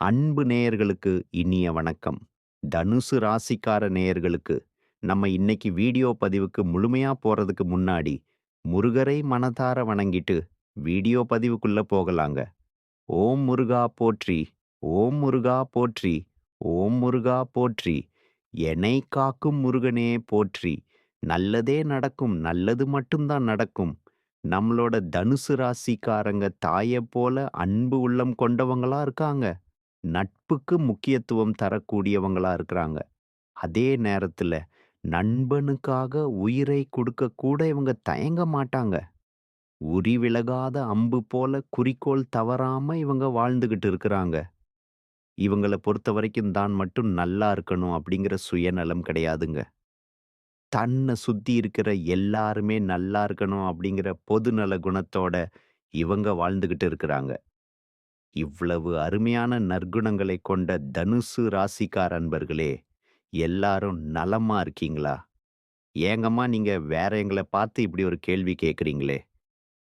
அன்பு நேயர்களுக்கு இனிய வணக்கம். தனுசு ராசிக்கார நேயர்களுக்கு, நம்ம இன்னைக்கு வீடியோ பதிவுக்கு முழுமையா போறதுக்கு முன்னாடி, முருகரை மனதார வணங்கிட்டு, வீடியோ பதிவுக்குள்ள போகலாங்க. ஓம் முருகா போற்றி, ஓம் முருகா போற்றி, ஓம் முருகா போற்றி, என்னை காக்கும் முருகனே போற்றி, நல்லதே நடக்கும், நல்லது மட்டும் தான் நடக்கும். நம்மளோட தனுசு ராசிக்காரங்க தாயைப் போல அன்பு உள்ளம் கொண்டவங்களா இருக்காங்க. நட்புக்கு முக்கியத்துவம் தரக்கூடியவங்களா இருக்கிறாங்க. அதே நேரத்துல நண்பனுக்காக உயிரை கொடுக்க கூட இவங்க தயங்க மாட்டாங்க. உரி விலகாத அம்பு போல குறிக்கோள் தவறாம இவங்க வாழ்ந்துகிட்டு இருக்கிறாங்க. இவங்கள பொறுத்தவரைக்கும் தான் மட்டும் நல்லா இருக்கணும் அப்படிங்கிற சுயநலம் கிடையாதுங்க. தன்னை சுத்தி இருக்கிற எல்லாருமே நல்லா இருக்கணும் அப்படிங்கிற பொதுநல குணத்தோட இவங்க வாழ்ந்துகிட்டு இருக்கிறாங்க. இவ்வளவு அருமையான நற்குணங்களை கொண்ட தனுசு ராசிக்கார் அன்பர்களே எல்லாரும் நலமா இருக்கீங்களா? ஏங்கம்மா நீங்க வேற எங்களை பார்த்து இப்படி ஒரு கேள்வி கேட்குறீங்களே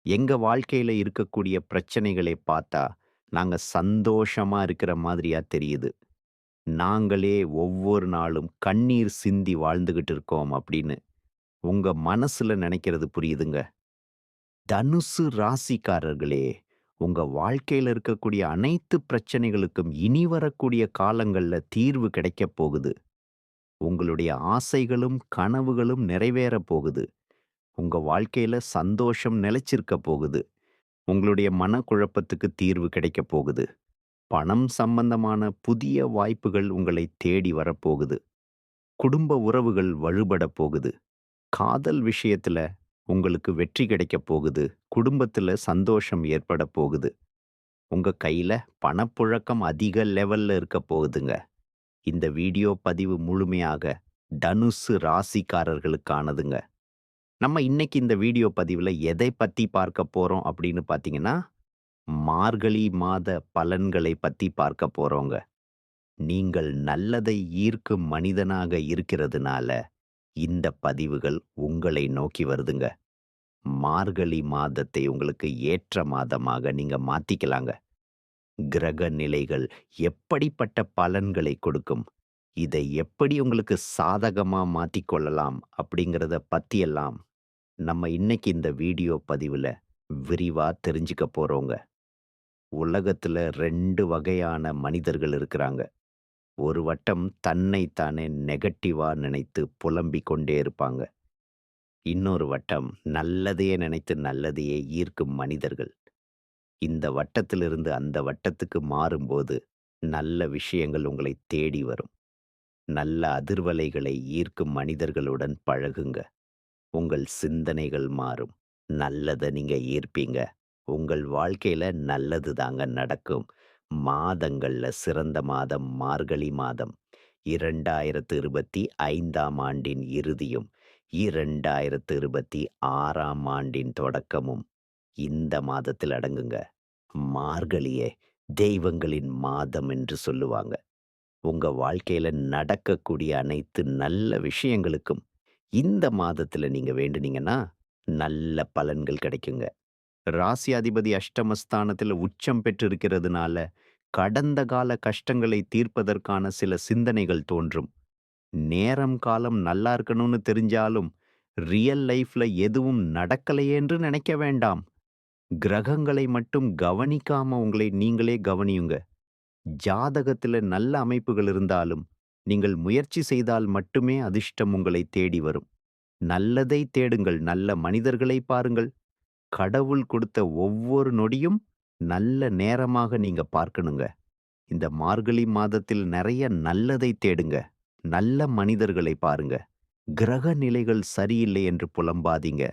எங்க வாழ்க்கையில இருக்கக்கூடிய பிரச்சனைகளை பார்த்தா நாங்க சந்தோஷமா இருக்கிற மாதிரியா தெரியுது. நாங்களே ஒவ்வொரு நாளும் கண்ணீர் சிந்தி வாழ்ந்துகிட்டு இருக்கோம் அப்படின்னு உங்க மனசுல நினைக்கிறது புரியுதுங்க. தனுசு ராசிக்காரர்களே உங்க வாழ்க்கையில இருக்கக்கூடிய அனைத்து பிரச்சனைகளுக்கும் இனி வரக்கூடிய காலங்கள்ல தீர்வு கிடைக்கப் போகுது. உங்களுடைய ஆசைகளும், கனவுகளும் நிறைவேறப் போகுது. உங்க வாழ்க்கையில் சந்தோஷம் நிலைச்சிருக்க போகுது. உங்களுடைய மனக்குழப்பத்துக்கு தீர்வு கிடைக்கப் போகுது. பணம் சம்பந்தமான புதிய வாய்ப்புகள் உங்களை தேடி வரப்போகுது. குடும்ப உறவுகள் வழுபடப் போகுது. காதல் விஷயத்துல உங்களுக்கு வெற்றி கிடைக்கப் போகுது. குடும்பத்துல சந்தோஷம் ஏற்பட போகுது. உங்க கையில பணப்புழக்கம் அதிக லெவல்ல இருக்க போகுதுங்க. இந்த வீடியோ பதிவு முழுமையாக தனுசு ராசிக்காரர்களுக்கானதுங்க. நம்ம இன்னைக்கு இந்த வீடியோ பதிவுல எதை பத்தி பார்க்க போறோம் அப்படின்னு பார்த்தீங்கன்னா, மார்கழி மாத பலன்களை பத்தி பார்க்க போறோங்க. நீங்கள் நல்லதை ஈர்க்கும் மனிதனாக இருக்கிறதுனால இந்த பதிவுகள் உங்களை நோக்கி வருதுங்க. மார்கழி மாதத்தை உங்களுக்கு ஏற்ற மாதமாக நீங்க மாத்திக்கலாங்க. கிரக நிலைகள் எப்படிப்பட்ட பலன்களை கொடுக்கும்? இதை எப்படி உங்களுக்கு சாதகமா மாத்திக்கொள்ளலாம் அப்படிங்கிறத பத்தியெல்லாம் நம்ம இன்னைக்கு இந்த வீடியோ பதிவுல விரிவா தெரிஞ்சுக்க போறோங்க. உலகத்துல ரெண்டு வகையான மனிதர்கள் இருக்கிறாங்க. ஒரு வட்டம் தன்னை தானே நெகட்டிவா நினைத்து புலம்பிக் கொண்டே இருப்பாங்க. இன்னொரு வட்டம் நல்லதையே நினைத்து நல்லதையே ஈர்க்கும் மனிதர்கள். இந்த வட்டத்திலிருந்து அந்த வட்டத்துக்கு மாறும்போது நல்ல விஷயங்கள் உங்களை தேடி வரும். நல்ல அதிர்வலைகளை ஈர்க்கும் மனிதர்களுடன் பழகுங்க. உங்கள் சிந்தனைகள் மாறும். நல்லதை நீங்க ஈர்ப்பீங்க. உங்கள் வாழ்க்கையில நல்லது தாங்க நடக்கும். மாதங்கள்ல சிறந்த மாதம் மார்கழி மாதம். 2025ஆம் ஆண்டின் இறுதியும், 2026ஆம் ஆண்டின் தொடக்கமும் இந்த மாதத்தில் அடங்குங்க. மார்கழியே தெய்வங்களின் மாதம் என்று சொல்லுவாங்க. உங்க வாழ்க்கையில நடக்கக்கூடிய அனைத்து நல்ல விஷயங்களுக்கும் இந்த மாதத்துல நீங்க வேண்டுனீங்கன்னா, நல்ல பலன்கள் கிடைக்குங்க. ராசி அதிபதி அஷ்டமஸ்தானத்துல உச்சம் பெற்றிருக்கிறதுனால, கடந்த கால கஷ்டங்களை தீர்ப்பதற்கான சில சிந்தனைகள் தோன்றும். நேரம், காலம் நல்லா இருக்கணும்னு தெரிஞ்சாலும், ரியல் லைஃப்ல எதுவும் நடக்கலையேன்று நினைக்க வேண்டாம். கிரகங்களை மட்டும் கவனிக்காம உங்களை நீங்களே கவனியுங்க. ஜாதகத்துல நல்ல அமைப்புகள் இருந்தாலும், நீங்கள் முயற்சி செய்தால் மட்டுமே அதிர்ஷ்டம் உங்களை தேடி வரும். நல்லதை தேடுங்கள். நல்ல மனிதர்களை பாருங்கள். கடவுள் கொடுத்த ஒவ்வொரு நொடியும் நல்ல நேரமாக நீங்க பார்க்கணுங்க. இந்த மார்கழி மாதத்தில் நிறைய நல்லதை தேடுங்க. நல்ல மனிதர்களை பாருங்க. கிரக நிலைகள் சரியில்லை என்று புலம்பாதீங்க.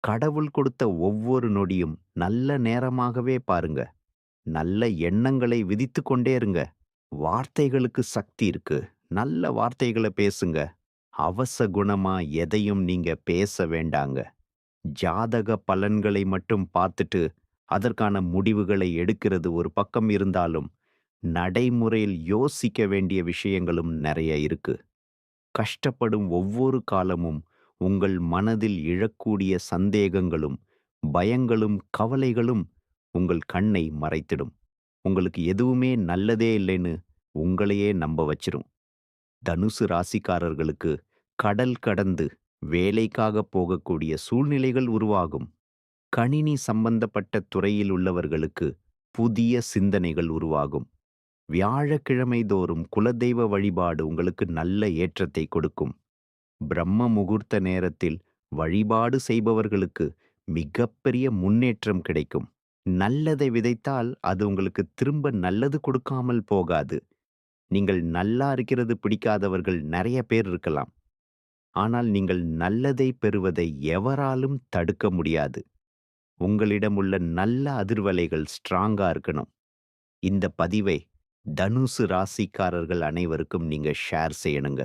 கடவுள் கொடுத்த ஒவ்வொரு நொடியும் நல்ல நேரமாகவே பாருங்க. நல்ல எண்ணங்களை விதித்துக் கொண்டே இருங்க. வார்த்தைகளுக்கு சக்தி இருக்கு. நல்ல வார்த்தைகளை பேசுங்க. அவச குணமா எதையும் நீங்க பேச வேண்டாங்க. ஜாதக பலன்களை மட்டும் பார்த்துட்டு, அதற்கான முடிவுகளை எடுக்கிறது ஒரு பக்கம் இருந்தாலும், நடைமுறையில் யோசிக்க வேண்டிய விஷயங்களும் நிறைய இருக்கு. கஷ்டப்படும் ஒவ்வொரு காலமும் உங்கள் மனதில் இழக்கூடிய சந்தேகங்களும், பயங்களும், கவலைகளும் உங்கள் கண்ணை மறைத்திடும். உங்களுக்கு எதுவுமே நல்லதே இல்லைன்னு உங்களையே நம்ப வச்சிரும். தனுசு ராசிக்காரர்களுக்கு கடல் கடந்து வேலைக்காக போகக்கூடிய சூழ்நிலைகள் உருவாகும். கணினி சம்பந்தப்பட்ட துறையில் உள்ளவர்களுக்கு புதிய சிந்தனைகள் உருவாகும். வியாழக்கிழமை தோறும் குலதெய்வ வழிபாடு உங்களுக்கு நல்ல ஏற்றத்தை கொடுக்கும். பிரம்ம முகூர்த்த நேரத்தில் வழிபாடு செய்பவர்களுக்கு மிகப்பெரிய முன்னேற்றம் கிடைக்கும். நல்லதை விதைத்தால் அது உங்களுக்கு திரும்ப நல்லது கொடுக்காமல் போகாது. நீங்கள் நல்லா இருக்கிறது பிடிக்காதவர்கள் நிறைய பேர் இருக்கலாம். ஆனால் நீங்கள் நல்லதை பெறுவதை எவராலும் தடுக்க முடியாது. உங்களிடம் உள்ள நல்ல அதிர்வலைகள் ஸ்ட்ராங்கா இருக்கணும். இந்த பதிவை தனுசு ராசிக்காரர்கள் அனைவருக்கும் நீங்க ஷேர் செய்யணுங்க.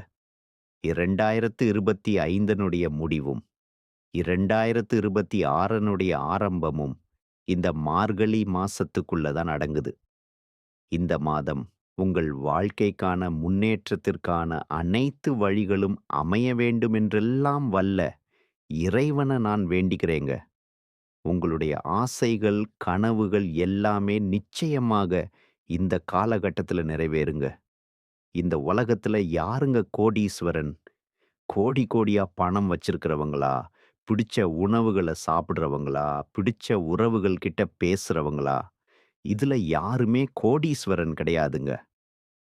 2025னுடைய முடிவும், 2026னுடைய ஆரம்பமும் இந்த மார்கழி மாசத்துக்குள்ள தான் அடங்குது. இந்த மாதம் உங்கள் வாழ்க்கைக்கான முன்னேற்றத்திற்கான அனைத்து வழிகளும் அமைய வேண்டுமென்றெல்லாம் வல்ல இறைவன நான் வேண்டிக்கிறேங்க. உங்களுடைய ஆசைகள், கனவுகள் எல்லாமே நிச்சயமாக இந்த காலகட்டத்தில் நிறைவேறுங்க. இந்த உலகத்தில் யாருங்க கோடீஸ்வரன்? கோடி கோடியா பணம் வச்சிருக்கிறவங்களா? பிடிச்ச உணவுகள சாப்பிடுறவங்களா? பிடிச்ச உறவுகள் கிட்ட பேசுறவங்களா? இதுல யாருமே கோடீஸ்வரன் கிடையாதுங்க.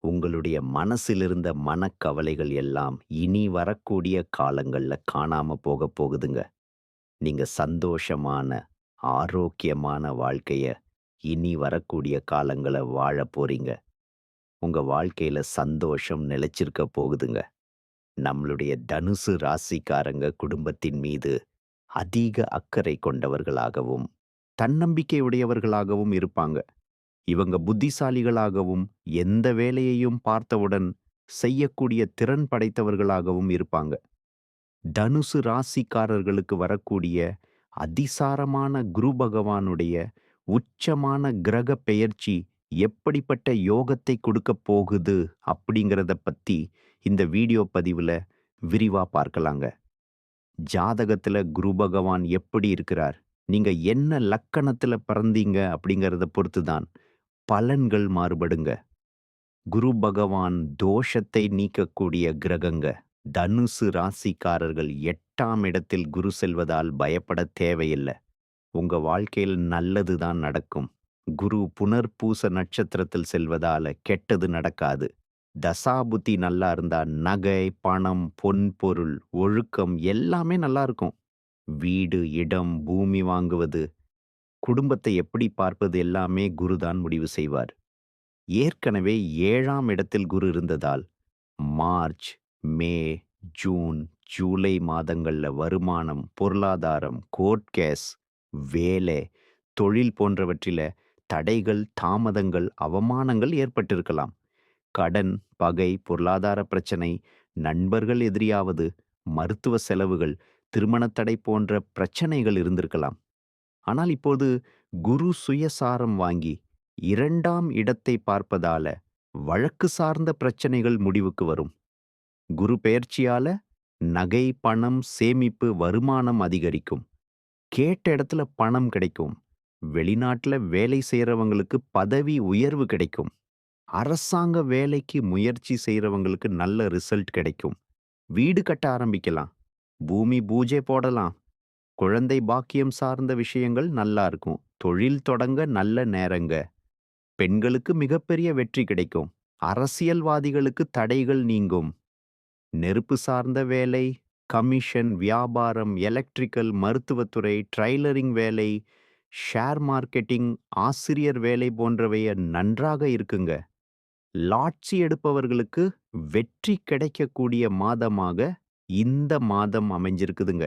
உங்களுடைய மனசில் இருந்த மனக்கவலைகள் எல்லாம் இனி வரக்கூடிய காலங்கள்ல காணாம போகப் போகுதுங்க. நீங்க சந்தோஷமான, ஆரோக்கியமான வாழ்க்கைய இனி வரக்கூடிய காலங்கள வாழப் போறீங்க. உங்க வாழ்க்கையில சந்தோஷம் நிலைச்சிருக்க போகுதுங்க. நம்மளுடைய தனுசு ராசிக்காரங்க குடும்பத்தின் மீது அதிக அக்கறை கொண்டவர்களாகவும், தன்னம்பிக்கையுடையவர்களாகவும் இருப்பாங்க. இவங்க புத்திசாலிகளாகவும், எந்த வேலையையும் பார்த்தவுடன் செய்யக்கூடிய திறன் படைத்தவர்களாகவும் இருப்பாங்க. தனுசு ராசிக்காரர்களுக்கு வரக்கூடிய அதிசாரமான குரு பகவானுடைய உச்சமான கிரக பெயர்ச்சி எப்படிப்பட்ட யோகத்தை கொடுக்கப் போகுது அப்படிங்கிறத பத்தி இந்த வீடியோ பதிவுல விரிவா பார்க்கலாங்க. ஜாதகத்துல குரு பகவான் எப்படி இருக்கிறார்? நீங்க என்ன லக்கணத்துல பிறந்தீங்க அப்படிங்கிறத பொறுத்து தான் பலன்கள் மாறுபடுங்க. குரு பகவான் தோஷத்தை நீக்கக்கூடிய கிரகங்க. தனுசு ராசிக்காரர்கள் எட்டாம் இடத்தில் குரு செல்வதால் பயப்பட தேவையில்ல. உங்க வாழ்க்கையில் நல்லது தான் நடக்கும். குரு புனர்பூச நட்சத்திரத்தில் செல்வதால கெட்டது நடக்காது. தசாபுத்தி நல்லா இருந்தா நகை, பணம், பொன் பொருள், ஒழுக்கம் எல்லாமே நல்லா இருக்கும். வீடு, இடம், பூமி வாங்குவது, குடும்பத்தை எப்படி பார்ப்பது எல்லாமே குரு தான் முடிவு செய்வார். ஏற்கனவே ஏழாம் இடத்தில் குரு இருந்ததால் மார்ச், மே, ஜூன், ஜூலை மாதங்கள்ல வருமானம், பொருளாதாரம், கோர்ட் கேஸ், வேலை, தொழில் போன்றவற்றில தடைகள், தாமதங்கள், அவமானங்கள் ஏற்பட்டிருக்கலாம். கடன், பகை, பொருளாதார பிரச்சனை, நண்பர்கள் எதிரியாவது, மருத்துவ செலவுகள், திருமணத்தடை போன்ற பிரச்சனைகள் இருந்திருக்கலாம். ஆனால் இப்போது குரு சுயசாரம் வாங்கி இரண்டாம் இடத்தை பார்ப்பதால வழக்கு சார்ந்த பிரச்சனைகள் முடிவுக்கு வரும். குரு பெயர்ச்சியால நகை, பணம், சேமிப்பு, வருமானம் அதிகரிக்கும். கேட்ட இடத்துல பணம் கிடைக்கும். வெளிநாட்டுல வேலை செய்கிறவங்களுக்கு பதவி உயர்வு கிடைக்கும். அரசாங்க வேலைக்கு முயற்சி செய்கிறவங்களுக்கு நல்ல ரிசல்ட் கிடைக்கும். வீடு கட்ட ஆரம்பிக்கலாம். பூமி பூஜை போடலாம். குழந்தை பாக்கியம் சார்ந்த விஷயங்கள் நல்லா இருக்கும். தொழில் தொடங்க நல்ல நேரங்க. பெண்களுக்கு மிகப்பெரிய வெற்றி கிடைக்கும். அரசியல்வாதிகளுக்கு தடைகள் நீங்கும். நெருப்பு சார்ந்த வேலை, கமிஷன், வியாபாரம், எலக்ட்ரிக்கல், மருத்துவத்துறை, ட்ரைலரிங் வேலை, ஷேர் மார்க்கெட்டிங், ஆசிரியர் வேலை போன்றவைய நன்றாக இருக்குங்க. லாட்சி எடுப்பவர்களுக்கு வெற்றி கிடைக்கக்கூடிய மாதமாக இந்த மாதம் அமைஞ்சிருக்குதுங்க.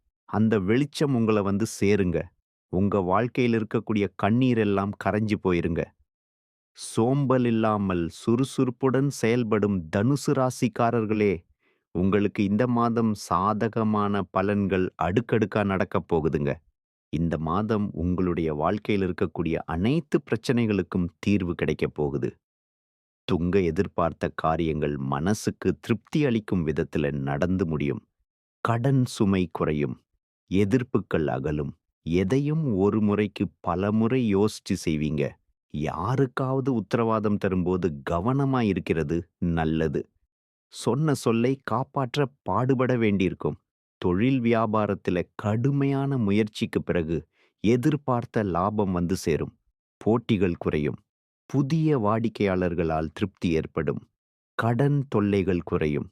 அந்த வெளிச்சம் உங்கள வந்து சேருங்க. உங்க வாழ்க்கையில இருக்கக்கூடிய கண்ணீர் எல்லாம் கரைஞ்சு போயிருங்க. சோம்பல் இல்லாமல் சுறுசுறுப்புடன் செயல்படும் தனுசு ராசிக்காரர்களே, உங்களுக்கு இந்த மாதம் சாதகமான பலன்கள் அடுக்கடுக்கா நடக்கப் போகுதுங்க. இந்த மாதம் உங்களுடைய வாழ்க்கையில இருக்கக்கூடிய அனைத்து பிரச்சனைகளுக்கும் தீர்வு கிடைக்கப் போகுது. துங்க எதிர்பார்த்த காரியங்கள் மனசுக்கு திருப்தி அளிக்கும் விதத்துல நடந்து முடியும். கடன் சுமை குறையும். எதிர்ப்புகள் அகலும். எதையும் ஒரு முறைக்கு பலமுறை யோசிச்சு செய்வீங்க. யாருக்காவது உத்தரவாதம் தரும்போது கவனமா இருக்கிறது நல்லது. சொன்ன சொல்லை காப்பாற்ற பாடுபட வேண்டியிருக்கும். தொழில் வியாபாரத்தில் கடுமையான முயற்சிக்கு பிறகு எதிர்பார்த்த லாபம் வந்து சேரும். போட்டிகள் குறையும். புதிய வாடிக்கையாளர்களால் திருப்தி ஏற்படும். கடன் தொல்லைகள் குறையும்.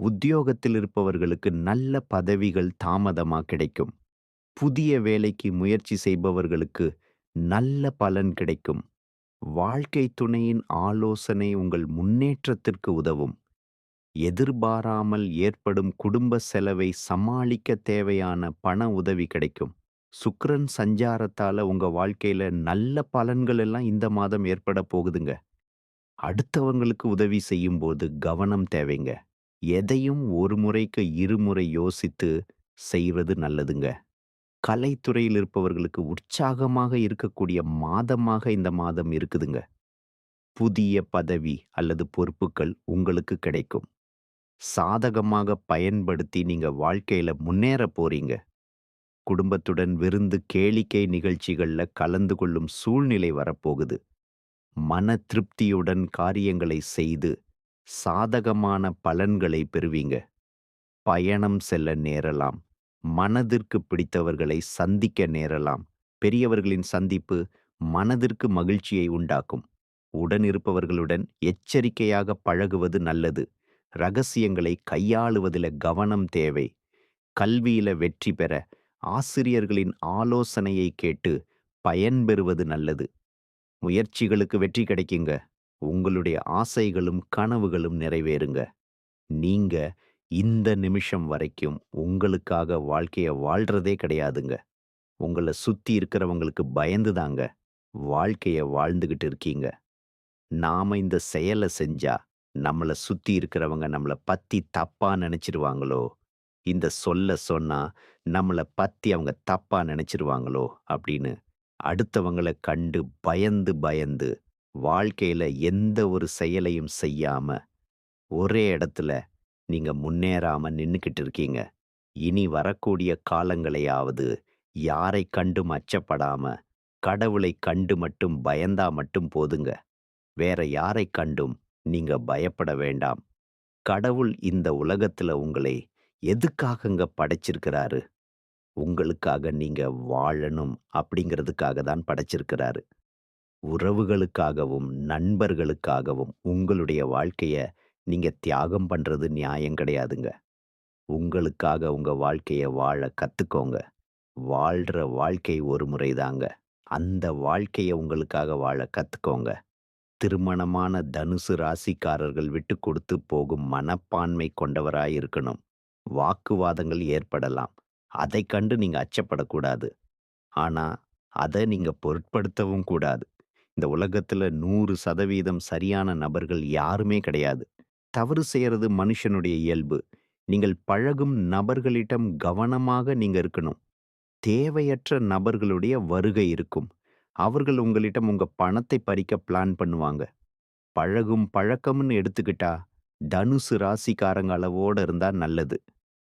உத்தியோகத்தில் இருப்பவர்களுக்கு நல்ல பதவிகள் தாமதமா கிடைக்கும். புதிய வேலைக்கு முயற்சி செய்பவர்களுக்கு நல்ல பலன் கிடைக்கும். வாழ்க்கை துணையின் ஆலோசனை உங்கள் முன்னேற்றத்திற்கு உதவும். எதிர்பாராமல் ஏற்படும் குடும்ப செலவை சமாளிக்க தேவையான பண உதவி கிடைக்கும். சுக்ரன் சஞ்சாரத்தால உங்க வாழ்க்கையில நல்ல பலன்கள் எல்லாம் இந்த மாதம் ஏற்பட போகுதுங்க. அடுத்தவங்களுக்கு உதவி செய்யும்போது கவனம் தேவைங்க. எதையும் ஒரு முறைக்கு இருமுறை யோசித்து செய்வது நல்லதுங்க. கலைத்துறையில் இருப்பவர்களுக்கு உற்சாகமாக இருக்கக்கூடிய மாதமாக இந்த மாதம் இருக்குதுங்க. புதிய பதவி அல்லது பொறுப்புகள் உங்களுக்கு கிடைக்கும். சாதகமாக பயன்படுத்தி நீங்க வாழ்க்கையில முன்னேற போறீங்க. குடும்பத்துடன் விருந்து கேளிக்கை நிகழ்ச்சிகள்ல கலந்து கொள்ளும் சூழ்நிலை வரப்போகுது. மன திருப்தியுடன் காரியங்களை செய்து சாதகமான பலன்களை பெறுவீங்க. பயணம் செல்ல நேரலாம். மனதிற்கு பிடித்தவர்களை சந்திக்க நேரலாம். பெரியவர்களின் சந்திப்பு மனதிற்கு மகிழ்ச்சியை உண்டாக்கும். உடன் இருப்பவர்களுடன் எச்சரிக்கையாக பழகுவது நல்லது. ரகசியங்களை கையாளுவதில கவனம் தேவை. கல்வியில வெற்றி பெற ஆசிரியர்களின் ஆலோசனையை கேட்டு பயன்பெறுவது நல்லது. முயற்சிகளுக்கு வெற்றி கிடைக்குங்க. உங்களுடைய ஆசைகளும் கனவுகளும் நிறைவேறுங்க. நீங்க இந்த நிமிஷம் வரைக்கும் உங்களுக்காக வாழ்க்கைய வாழ்றதே கிடையாதுங்க. உங்கள சுத்தி இருக்கிறவங்களுக்கு பயந்து தாங்க வாழ்க்கைய வாழ்ந்துகிட்டு இருக்கீங்க. நாம இந்த செயல செஞ்சா நம்மள சுத்தி இருக்கிறவங்க நம்மள பத்தி தப்பா நினைச்சிருவாங்களோ? இந்த சொல்ல சொன்னா நம்மள பத்தி அவங்க தப்பா நினைச்சிருவாங்களோ? அப்படின்னு அடுத்தவங்கள கண்டு பயந்து பயந்து வாழ்க்கையில எந்த ஒரு செயலையும் செய்யாம ஒரே இடத்துல நீங்க முன்னேறாம நின்னுக்கிட்டு இருக்கீங்க. இனி வரக்கூடிய காலங்களையாவது யாரை கண்டும் அச்சப்படாம கடவுளை கண்டு மட்டும் பயந்தா மட்டும் போதுங்க. வேற யாரை கண்டும் நீங்க பயப்பட வேண்டாம். கடவுள் இந்த உலகத்துல உங்களை எதுக்காகங்க படைச்சிருக்கிறாரு? உங்களுக்காக நீங்க வாழணும் அப்படிங்கிறதுக்காக தான் படைச்சிருக்கிறாரு. உறவுகளுக்காகவும், நண்பர்களுக்காகவும் உங்களுடைய வாழ்க்கைய நீங்க தியாகம் பண்றது நியாயம் கிடையாதுங்க. உங்களுக்காக உங்க வாழ்க்கைய வாழ கத்துக்கோங்க. வாழ்ற வாழ்க்கை ஒரு முறை தாங்க அந்த வாழ்க்கைய உங்களுக்காக வாழ கத்துக்கோங்க. திருமணமான தனுசு ராசிக்காரர்கள் விட்டுக் கொடுத்து போகும் மனப்பான்மை கொண்டவராய் இருக்கணும். வாக்குவாதங்கள் ஏற்படலாம். அதைக் கண்டு நீங்க அச்சப்படக்கூடாது. ஆனா, அத நீங்க பொருட்படுத்தவும் கூடாது. இந்த உலகத்துல 100% சரியான நபர்கள் யாருமே கிடையாது. தவறு செய்யறது மனுஷனுடைய இயல்பு. நீங்கள் பழகும் நபர்களிடம் கவனமாக நீங்க இருக்கணும். தேவையற்ற நபர்களுடைய வருகை இருக்கும். அவர்கள் உங்களிடம் உங்க பணத்தை பறிக்க பிளான் பண்ணுவாங்க. பழகும் பழக்கம்னு எடுத்துக்கிட்டா, தனுசு ராசிக்காரங்க அளவோட இருந்தா நல்லது.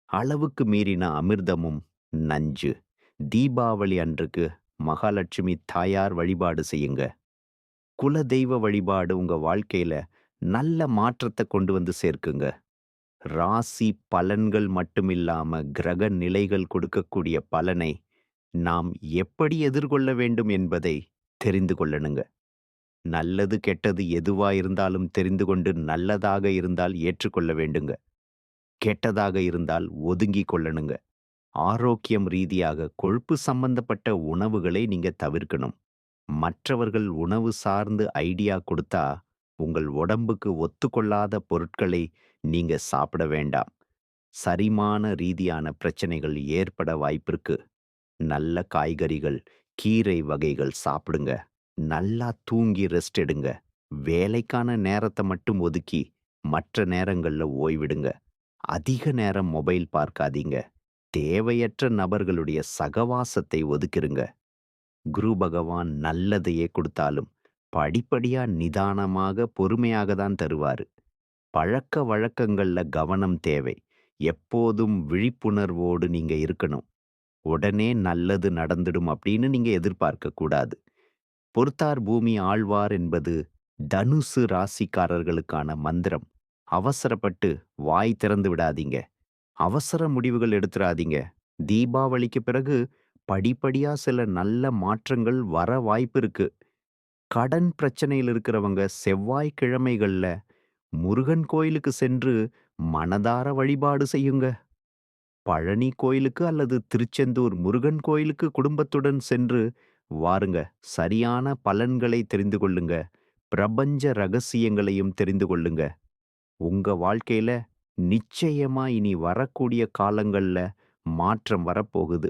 அளவுக்கு மீறின அமிர்தமும் நஞ்சு. தீபாவளி அன்றுக்கு மகாலட்சுமி தாயார் வழிபாடு செய்யுங்க. குல தெய்வ வழிபாடு உங்க வாழ்க்கையில நல்ல மாற்றத்தை கொண்டு வந்து சேர்க்குங்க. ராசி பலன்கள் மட்டுமில்லாம கிரக நிலைகள் கொடுக்கக்கூடிய பலனை நாம் எப்படி எதிர்கொள்ள வேண்டும் என்பதை தெரிந்து கொள்ளணுங்க. நல்லது, கெட்டது எதுவா இருந்தாலும் தெரிந்து கொண்டு நல்லதாக இருந்தால் ஏற்றுக்கொள்ள வேண்டுங்க. கெட்டதாக இருந்தால் ஒதுங்கிக் கொள்ளணுங்க. ஆரோக்கியம் ரீதியாக கொழுப்பு சம்பந்தப்பட்ட உணவுகளை நீங்க தவிர்க்கணும். மற்றவர்கள் உணவு சார்ந்து ஐடியா கொடுத்தா, உங்கள் உடம்புக்கு ஒத்துக்கொள்ளாத பொருட்களை நீங்க சாப்பிட வேண்டாம். சரிமான ரீதியான பிரச்சனைகள் ஏற்பட வாய்ப்பிருக்கு. நல்ல காய்கறிகள், கீரை வகைகள் சாப்பிடுங்க. நல்லா தூங்கி ரெஸ்ட் எடுங்க. வேலைக்கான நேரத்தை மட்டும் ஒதுக்கி, மற்ற நேரங்கள்ல ஓய்விடுங்க. அதிக நேரம் மொபைல் பார்க்காதீங்க. தேவையற்ற நபர்களுடைய சகவாசத்தை ஒதுக்கிருங்க. குரு பகவான் நல்லதையே கொடுத்தாலும், படிப்படியா நிதானமாக, பொறுமையாக தான் தருவாரு. பழக்க வழக்கங்கள்ல கவனம் தேவை. எப்போதும் விழிப்புணர்வோடு நீங்க இருக்கணும். உடனே நல்லது நடந்துடும் அப்படின்னு நீங்க எதிர்பார்க்க கூடாது. பொறுத்தார் பூமி ஆழ்வார் என்பது தனுசு ராசிக்காரர்களுக்கான மந்திரம். அவசரப்பட்டு வாய் திறந்து விடாதீங்க. அவசர முடிவுகள் எடுத்துடாதீங்க தீபாவளிக்கு பிறகு படிப்படியா சில நல்ல மாற்றங்கள் வர வாய்ப்பு இருக்கு. கடன் பிரச்சனையில் இருக்கிறவங்க செவ்வாய்க்கிழமைகள்ல முருகன் கோயிலுக்கு சென்று மனதார வழிபாடு செய்யுங்க. பழனி கோயிலுக்கு அல்லது திருச்செந்தூர் முருகன் கோயிலுக்கு குடும்பத்துடன் சென்று வாருங்க. சரியான பலன்களை தெரிந்து கொள்ளுங்க. பிரபஞ்ச ரகசியங்களையும் தெரிந்து கொள்ளுங்க. உங்க வாழ்க்கையில நிச்சயமா இனி வரக்கூடிய காலங்கள்ல மாற்றம் வரப்போகுது.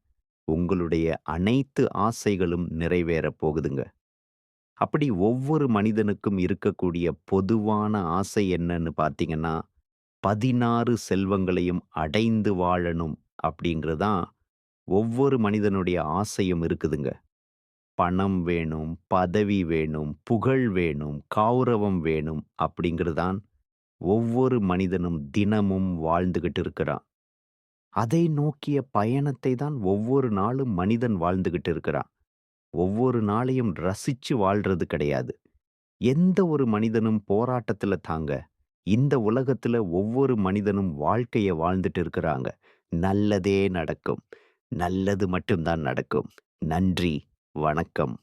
உங்களுடைய அனைத்து ஆசைகளும் நிறைவேறப் போகுதுங்க. அப்படி ஒவ்வொரு மனிதனுக்கும் இருக்கக்கூடிய பொதுவான ஆசை என்னன்னு பார்த்தீங்கன்னா, 16 செல்வங்களையும் அடைந்து வாழணும் அப்படிங்கிறது தான் ஒவ்வொரு மனிதனுடைய ஆசையும் இருக்குதுங்க. பணம் வேணும், பதவி வேணும், புகழ் வேணும், கௌரவம் வேணும் அப்படிங்கிறது தான் ஒவ்வொரு மனிதனும் தினமும் வாழ்ந்துகிட்டு இருக்கிறான். அதை நோக்கிய பயணத்தை தான் ஒவ்வொரு நாளும் மனிதன் வாழ்ந்துகிட்டு இருக்கிறான். ஒவ்வொரு நாளையும் ரசிச்சு வாழ்றது கிடையாது. எந்த ஒரு மனிதனும் போராட்டத்துல தாங்க. இந்த உலகத்துல ஒவ்வொரு மனிதனும் வாழ்க்கைய வாழ்ந்துட்டு இருக்கிறாங்க. நல்லதே நடக்கும். நல்லது மட்டும் தான் நடக்கும். நன்றி, வணக்கம்.